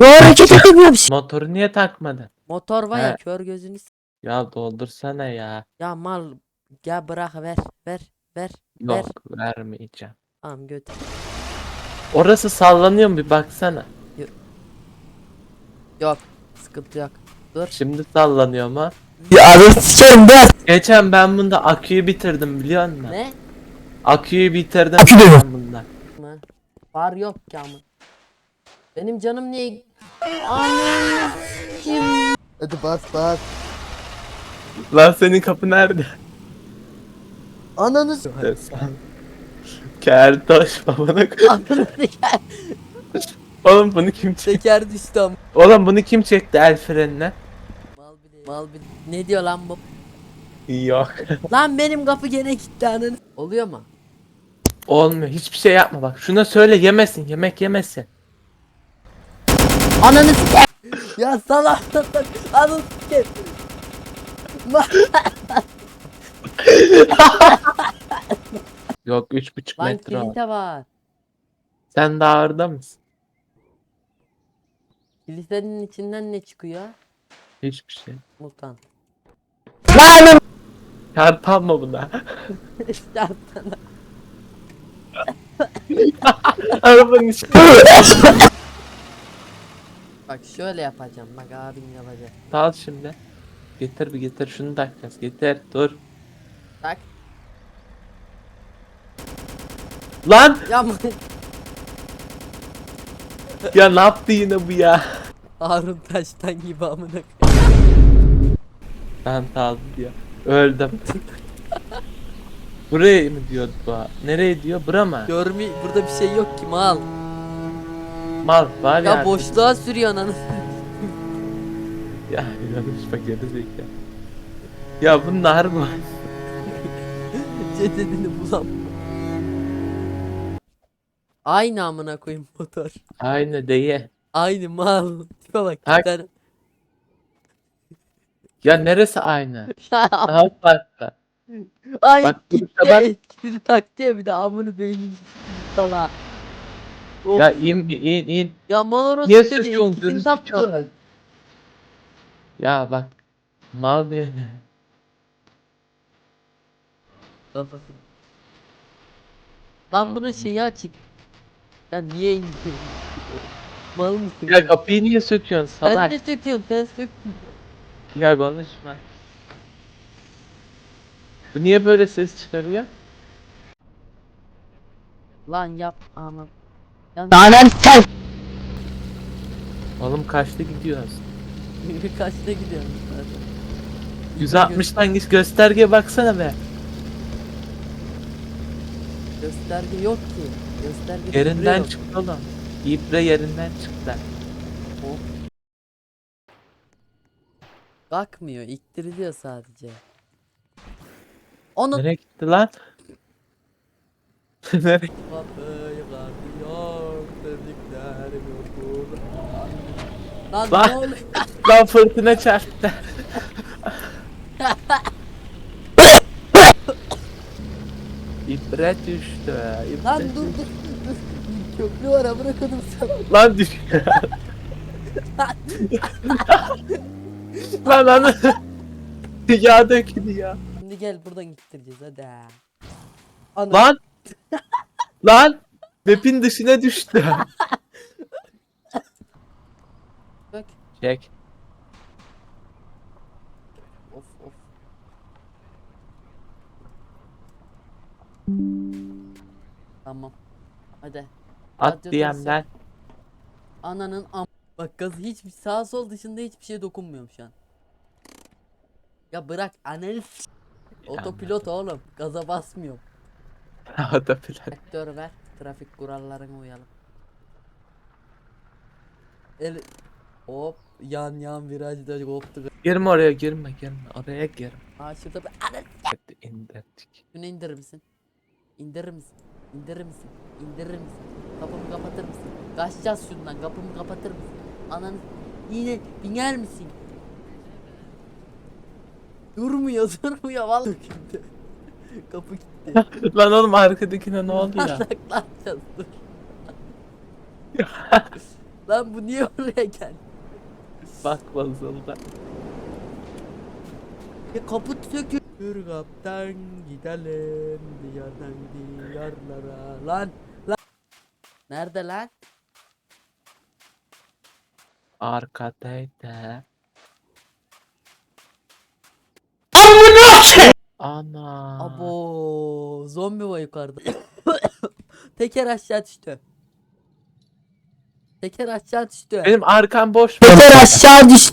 Ya hareket edemiyorum. Motoru niye takmadın? Motor var ya He. kör gözünü. s- Ya doldursana ya. Ya mal gel bırak ver ver ver. Yok vermeyeceğim. Tamam götür. Orası sallanıyor mu bir baksana. Yok sıkıntı yok. Dur. Şimdi sallanıyor mu? Ya abi sikerim ben. Geçen ben bunda aküyü bitirdim biliyor musun? Ne? Aküyü bitirdim Akü diyor. ben bunda. mı? Var yok ki ama. Benim canım niye... Anam kim? Hadi bas bas. Lan senin kapı nerede? Ananı s- Sen. Kertoş babana koy. Ananı. Oğlum bunu kim çekti? Teker düştü ama. Oğlum bunu kim çekti el frenine? Mal bile. Mal bile. Ne diyor lan bu? Yok. Lan benim kapı gene gitti ananı. Oluyor mu? Olmuyor. Hiçbir şey yapma bak. Şuna söyle yemesin. Yemek yemesin. Ananı s- Ya salak salak. Ananı s- Yok 3,5 Lan metre var. kilite var. Sen daha orada mısın? Kilisenin içinden ne çıkıyor? Hiçbir şey. Mutan. Çarpanma buna. Çarptın. Arabanın içi. Bak şöyle yapacağım. Bak abim yapacak. Al şimdi. Getir bir getir şunu takacağız. Getir dur. Tak. Lan Ya mı? ya ne yaptı yine bu ya? Harun taştan gibi amına koyayım. Ben aldım diyor. Öldüm. Buraya mı diyor bu? Nereye diyor? Bura mı? Görmü burada bir şey yok ki mal. Mal var ya. Ya boşluğa sürüyor ananı. Ya yanlış bak geri zekalı. Ya bunlar mı? Cesedini bulam. Aynı amına koyayım motor. Aynı değil. Aynı mal. Tipe bak. Bir tane. Ya neresi aynı? Daha farklı. Ay Bak, gitti. bak. Sizi taktı ya bir de amını beynin sala. Of. Ya in in in. Ya mal orası Niye taktı. çıkın. Ya bak. Mal diye. Lan bunun şeyi açık. Ya niye indin? Mal mısın? Ya kapıyı niye söküyorsun salak? ne söküyorsun? Sen sök. Ya konuşma. Bu niye böyle ses çıkarıyor? Lan yap ama. Lanet sen. Oğlum kaçta gidiyoruz? Kaçta gidiyorsun zaten? 160'tan git göstergeye baksana be. Gösterge yok ki. Gösterge Yerinden duruyor. çıktı oğlum. İbre yerinden çıktı. Bakmıyor, iktiriliyor sadece. Onu Nereye gitti lan? Nereye? kardıyor, Lan Lan. ne oluyor? Lan fırtına çarptı. İbre düştü. İbre Lan dur dur dur. Köprü var bırakalım sana. Lan düştü. lan lan. Yağ döküldü ya. Şimdi gel buradan gittireceğiz hadi. Ana. Lan. lan. Map'in dışına düştü. Bak. Çek. Of of. Tamam. Hadi. At Radyo DM'den. Ananın am... Bak gaz hiçbir sağ sol dışında hiçbir şeye dokunmuyorum şu an. Ya bırak ananı s- Otopilot oğlum. Gaza basmıyorum. o da plan. Traktör ver. Trafik kurallarına uyalım. El... Hop. Yan yan virajda koptu. Girme oraya girme girme. Oraya girme. Aa şurada bir... Hadi indirdik. Şunu indirir misin? İndirir misin? İndirir misin? İndirir misin? Kapımı kapatır mısın? Kaçacağız şundan kapımı kapatır mısın? Ananı yine biner misin? Durmuyor durmuyor vallahi gitti. Kapı gitti. Lan oğlum arkadakine ne oldu ya? Saklanacağız dur. Lan bu niye oraya geldi? Bak bozuldu. Ya kaput sökül. Yürü kaptan gidelim diyardan diyarlara. Lan lan. Nerede lan? Arkadaydı. Ana. Abo zombi var yukarıda. Teker aşağı düştü. Teker aşağı düştü. Benim arkam boş. Teker aşağı düştü.